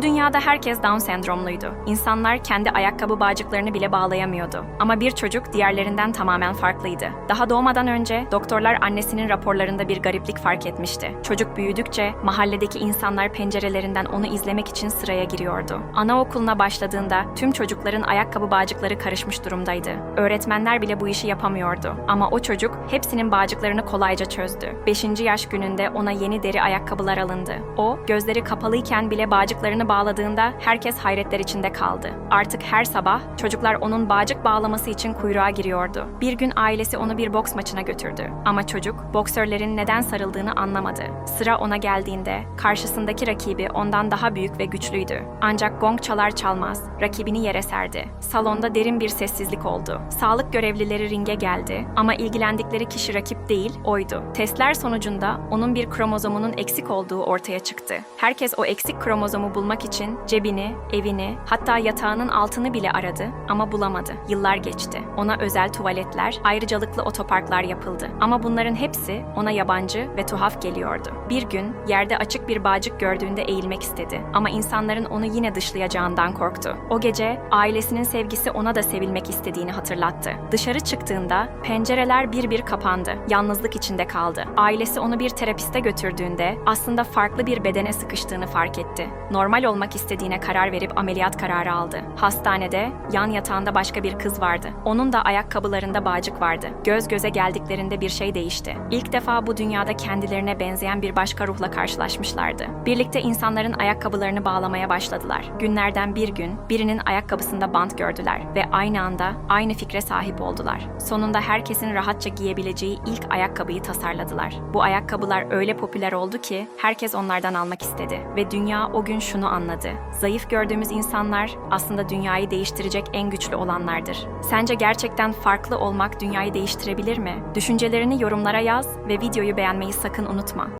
Bu dünyada herkes Down sendromluydu. İnsanlar kendi ayakkabı bağcıklarını bile bağlayamıyordu. Ama bir çocuk diğerlerinden tamamen farklıydı. Daha doğmadan önce doktorlar annesinin raporlarında bir gariplik fark etmişti. Çocuk büyüdükçe mahalledeki insanlar pencerelerinden onu izlemek için sıraya giriyordu. Anaokuluna başladığında tüm çocukların ayakkabı bağcıkları karışmış durumdaydı. Öğretmenler bile bu işi yapamıyordu. Ama o çocuk hepsinin bağcıklarını kolayca çözdü. 5. yaş gününde ona yeni deri ayakkabılar alındı. O, gözleri kapalıyken bile bağcıklarını bağladığında herkes hayretler içinde kaldı. Artık her sabah çocuklar onun bağcık bağlaması için kuyruğa giriyordu. Bir gün ailesi onu bir boks maçına götürdü. Ama çocuk boksörlerin neden sarıldığını anlamadı. Sıra ona geldiğinde karşısındaki rakibi ondan daha büyük ve güçlüydü. Ancak gong çalar çalmaz rakibini yere serdi. Salonda derin bir sessizlik oldu. Sağlık görevlileri ringe geldi ama ilgilendikleri kişi rakip değil, oydu. Testler sonucunda onun bir kromozomunun eksik olduğu ortaya çıktı. Herkes o eksik kromozomu bulmak için cebini, evini, hatta yatağının altını bile aradı ama bulamadı. Yıllar geçti. Ona özel tuvaletler, ayrıcalıklı otoparklar yapıldı. Ama bunların hepsi ona yabancı ve tuhaf geliyordu. Bir gün yerde açık bir bağcık gördüğünde eğilmek istedi ama insanların onu yine dışlayacağından korktu. O gece ailesinin sevgisi ona da sevilmek istediğini hatırlattı. Dışarı çıktığında pencereler bir bir kapandı. Yalnızlık içinde kaldı. Ailesi onu bir terapiste götürdüğünde aslında farklı bir bedene sıkıştığını fark etti. Normal olmak istediğine karar verip ameliyat kararı aldı. Hastanede yan yatağında başka bir kız vardı. Onun da ayakkabılarında bağcık vardı. Göz göze geldiklerinde bir şey değişti. İlk defa bu dünyada kendilerine benzeyen bir başka ruhla karşılaşmışlardı. Birlikte insanların ayakkabılarını bağlamaya başladılar. Günlerden bir gün birinin ayakkabısında bant gördüler ve aynı anda aynı fikre sahip oldular. Sonunda herkesin rahatça giyebileceği ilk ayakkabıyı tasarladılar. Bu ayakkabılar öyle popüler oldu ki herkes onlardan almak istedi ve dünya o gün şunu anladı. Zayıf gördüğümüz insanlar aslında dünyayı değiştirecek en güçlü olanlardır. Sence gerçekten farklı olmak dünyayı değiştirebilir mi? Düşüncelerini yorumlara yaz ve videoyu beğenmeyi sakın unutma.